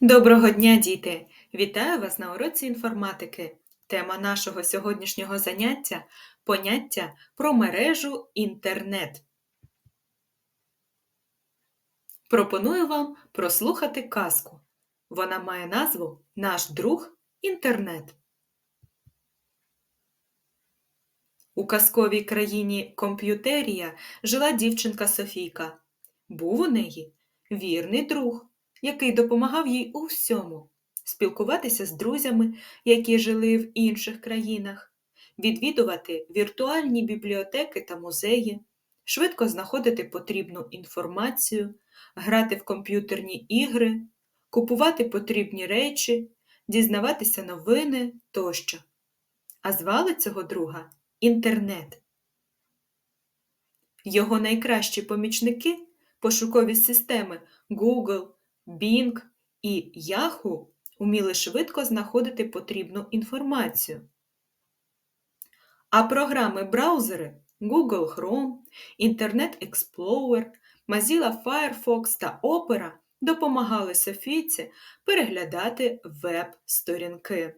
Доброго дня, діти! Вітаю вас на уроці інформатики. Тема нашого сьогоднішнього заняття поняття про мережу інтернет. Пропоную вам прослухати казку. Вона має назву Наш друг інтернет. У казковій країні Комп'ютерія жила дівчинка Софійка. Був у неї вірний друг який допомагав їй у всьому спілкуватися з друзями, які жили в інших країнах, відвідувати віртуальні бібліотеки та музеї, швидко знаходити потрібну інформацію, грати в комп'ютерні ігри, купувати потрібні речі, дізнаватися новини тощо. А звали цього друга інтернет. Його найкращі помічники пошукові системи Google, Bing і Yahoo уміли швидко знаходити потрібну інформацію. А програми-браузери Google Chrome, Internet Explorer, Mozilla Firefox та Opera допомагали Софійці переглядати веб-сторінки.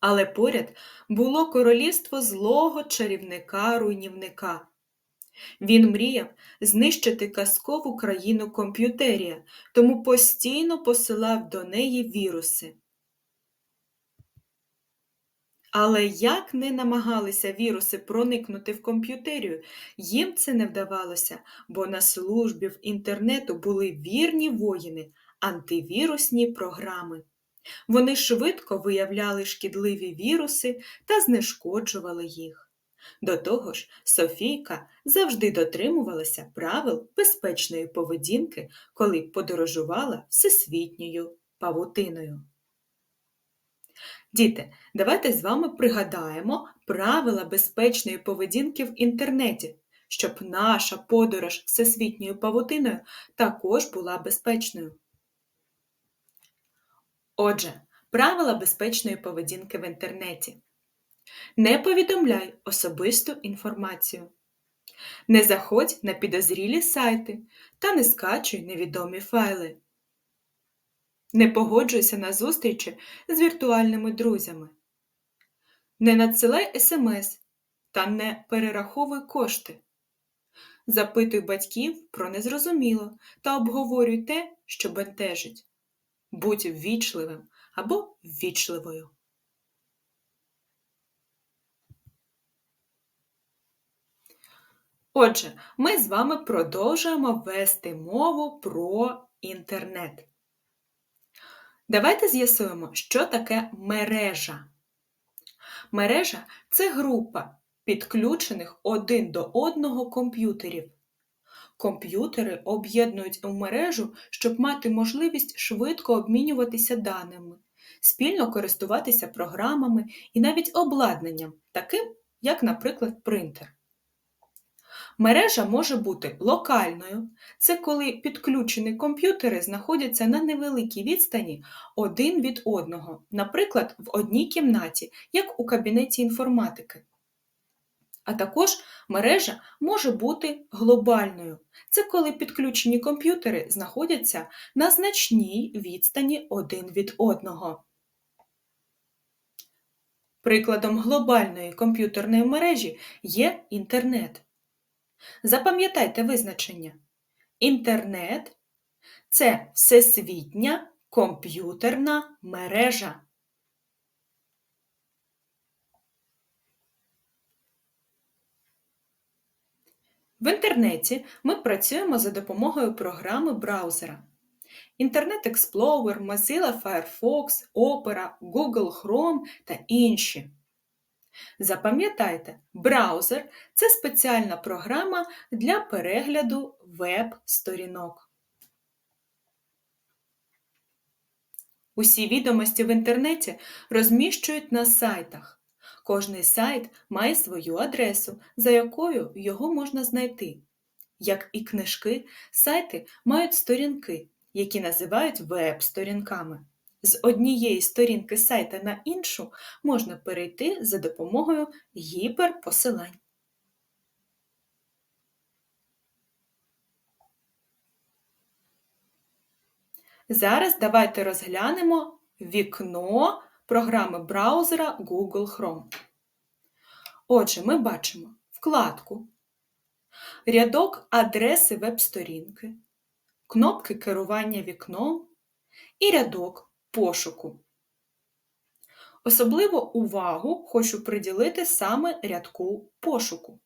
Але поряд було королівство злого чарівника-руйнівника. Він мріяв знищити казкову країну комп'ютерія, тому постійно посилав до неї віруси. Але як не намагалися віруси проникнути в комп'ютерію, їм це не вдавалося, бо на службі в інтернету були вірні воїни, антивірусні програми. Вони швидко виявляли шкідливі віруси та знешкоджували їх. До того ж, Софійка завжди дотримувалася правил безпечної поведінки, коли подорожувала всесвітньою павутиною. Діти, давайте з вами пригадаємо правила безпечної поведінки в інтернеті, щоб наша подорож всесвітньою павутиною також була безпечною. Отже, правила безпечної поведінки в інтернеті. Не повідомляй особисту інформацію. Не заходь на підозрілі сайти та не скачуй невідомі файли. Не погоджуйся на зустрічі з віртуальними друзями. Не надсилай смс та не перераховуй кошти. Запитуй батьків про незрозуміло та обговорюй те, що бентежить. Будь ввічливим або ввічливою. Отже, ми з вами продовжуємо вести мову про інтернет. Давайте з'ясуємо, що таке мережа. Мережа це група підключених один до одного комп'ютерів. Комп'ютери об'єднують у мережу, щоб мати можливість швидко обмінюватися даними, спільно користуватися програмами і навіть обладнанням, таким, як, наприклад, принтер. Мережа може бути локальною, це коли підключені комп'ютери знаходяться на невеликій відстані один від одного, наприклад, в одній кімнаті, як у кабінеті інформатики. А також мережа може бути глобальною. Це коли підключені комп'ютери знаходяться на значній відстані один від одного. Прикладом глобальної комп'ютерної мережі є інтернет. Запам'ятайте визначення. Інтернет це всесвітня комп'ютерна мережа. В інтернеті ми працюємо за допомогою програми браузера. Internet Explorer, Mozilla Firefox, Opera, Google Chrome та інші. Запам'ятайте, браузер це спеціальна програма для перегляду веб-сторінок. Усі відомості в інтернеті розміщують на сайтах. Кожний сайт має свою адресу, за якою його можна знайти. Як і книжки, сайти мають сторінки, які називають веб-сторінками. З однієї сторінки сайта на іншу можна перейти за допомогою гіперпосилань. Зараз давайте розглянемо вікно програми браузера Google Chrome. Отже, ми бачимо вкладку, рядок адреси веб-сторінки, кнопки керування вікном і рядок пошуку. Особливу увагу хочу приділити саме рядку пошуку.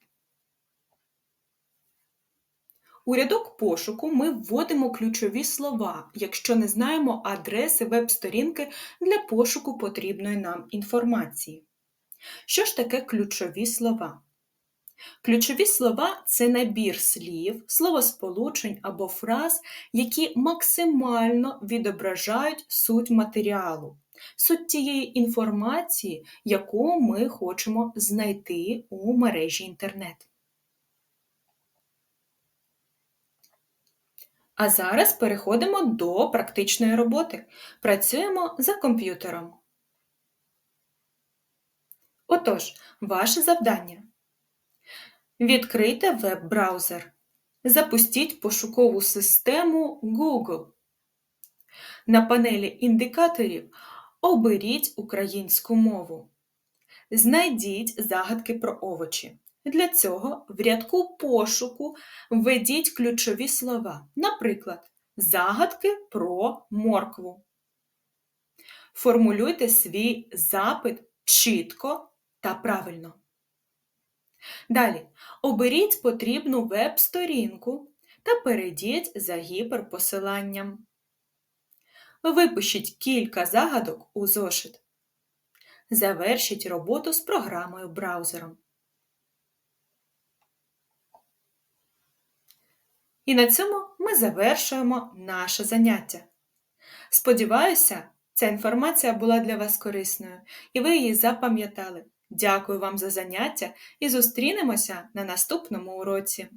У рядок пошуку ми вводимо ключові слова, якщо не знаємо адреси веб-сторінки для пошуку потрібної нам інформації. Що ж таке ключові слова? Ключові слова це набір слів, словосполучень або фраз, які максимально відображають суть матеріалу, суть тієї інформації, яку ми хочемо знайти у мережі інтернет. А зараз переходимо до практичної роботи. Працюємо за комп'ютером. Отож, ваше завдання. Відкрийте веб-браузер. Запустіть пошукову систему Google. На панелі індикаторів оберіть українську мову. Знайдіть загадки про овочі. Для цього в рядку пошуку введіть ключові слова, наприклад, загадки про моркву. Формулюйте свій запит чітко та правильно. Далі оберіть потрібну веб-сторінку та перейдіть за гіперпосиланням. Випишіть кілька загадок у зошит. Завершіть роботу з програмою браузером. І на цьому ми завершуємо наше заняття. Сподіваюся, ця інформація була для вас корисною і ви її запам'ятали. Дякую вам за заняття і зустрінемося на наступному уроці.